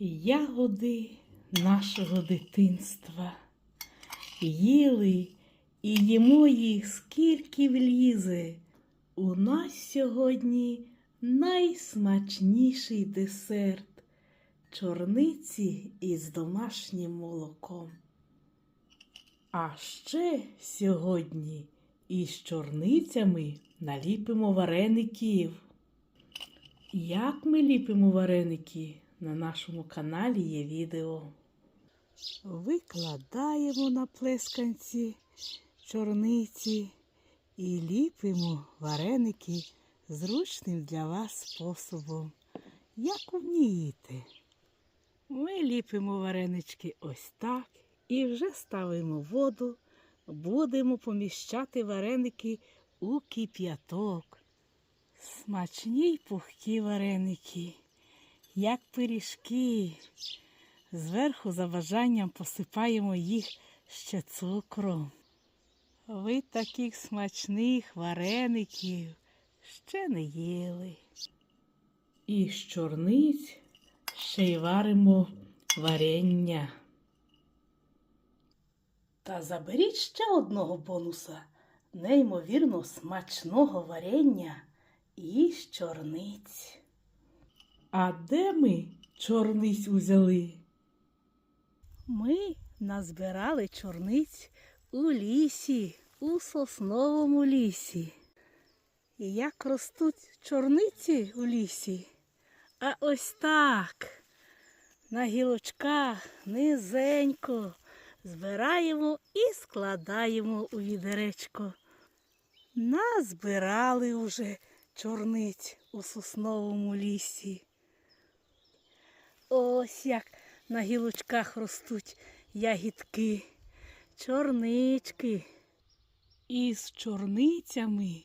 Ягоди нашого дитинства. Їли і їмо їх скільки влізе. У нас сьогодні найсмачніший десерт чорниці із домашнім молоком. А ще сьогодні із чорницями наліпимо вареників. Як ми ліпимо вареники? На нашому каналі є відео. Викладаємо на плесканці чорниці і ліпимо вареники зручним для вас способом. Як вмієте. Ми ліпимо варенички ось так і вже ставимо воду, будемо поміщати вареники у кип'яток. Смачні й пухкі вареники, як пиріжки. Зверху за бажанням посипаємо їх ще цукром. Ви таких смачних вареників ще не їли. І з чорниць ще й варимо варення. Та заберіть ще одного бонуса неймовірно смачного варення із чорниць. А де ми чорниць узяли? Ми назбирали чорниць у лісі, у сосновому лісі. І як ростуть чорниці у лісі? А ось так. На гілочках низенько збираємо і складаємо у відеречко. Назбирали уже чорниць у сосновому лісі. Ось як на гілочках ростуть ягідки, чорнички. І з чорницями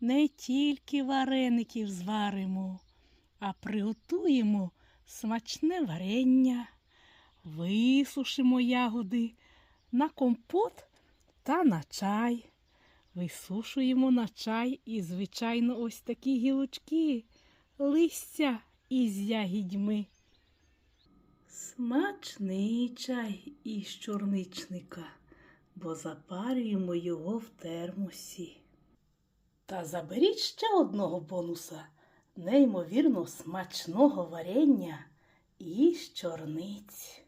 не тільки вареників зваримо, а приготуємо смачне варення, висушимо ягоди на компот та на чай. Висушуємо на чай і, звичайно, ось такі гілочки, листя із ягідьми. Смачний чай із чорничника, бо запарюємо його в термосі. Та заберіть ще одного бонуса неймовірно смачного варення із чорниць.